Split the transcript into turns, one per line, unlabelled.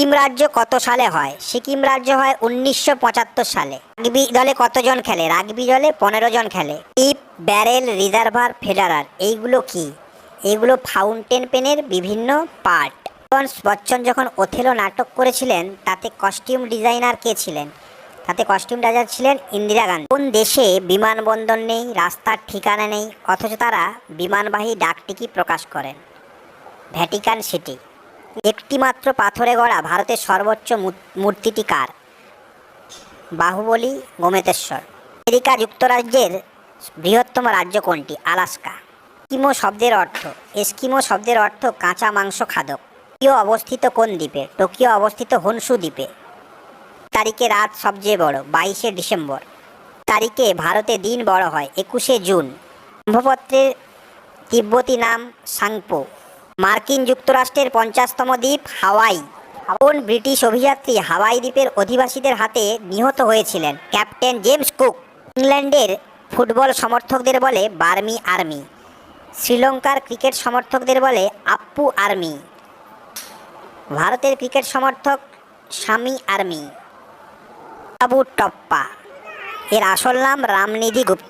সিকিম রাজ্য কত সালে হয়? সিকিম রাজ্য হয় উনিশশো পঁচাত্তর সালে। রাগবি দলে কতজন খেলে? রাগবি দলে পনেরো জন খেলে। টিপ, ব্যারেল, রিজার্ভার, ফেডারার, এইগুলো কি? এগুলো ফাউন্টেন পেনের বিভিন্ন পার্ট। বচ্চন যখন ওথেলো নাটক করেছিলেন, তাতে কস্টিউম ডিজাইনার কে ছিলেন? তাতে কস্টিউম ডিজাইনার ছিলেন ইন্দিরা গান্ধী। কোন দেশে বিমানবন্দর নেই, রাস্তার ঠিকানা নেই, অথচ তারা বিমানবাহী ডাকটিকি প্রকাশ করেন? Vatican City. একটিমাত্র পাথরে গড়া ভারতের সর্বোচ্চ মূর্তিটি কার? বাহুবলী, গোমেতেশ্বর। আমেরিকা যুক্তরাজ্যের বৃহত্তম রাজ্য কোনটি? আলাস্কা। এস্কিমো শব্দের অর্থ এস্কিমো শব্দের অর্থ কাঁচা মাংস খাদক। টোকিও অবস্থিত কোন দ্বীপে? টোকিও অবস্থিত হনসু দ্বীপে। তারিখে রাত সবচেয়ে বড়, বাইশে ডিসেম্বর। তারিখে ভারতে দিন বড় হয়, একুশে জুন। ব্রহ্মপত্রের তিব্বতী নাম সাংপো। মার্কিন যুক্তরাষ্ট্রের পঞ্চাশতম দ্বীপ হাওয়াই। কোন ব্রিটিশ অভিযাত্রী হাওয়াই দ্বীপের অধিবাসীদের হাতে নিহত হয়েছিলেন ক্যাপ্টেন জেমস কুক। ইংল্যান্ডের ফুটবল সমর্থকদের বলে বার্মি আর্মি। শ্রীলঙ্কার ক্রিকেট সমর্থকদের বলে আপ্পু আর্মি। ভারতের ক্রিকেট সমর্থক স্বামী আর্মি। আবু টপ্পা। এর আসল নাম রামনিধি গুপ্ত।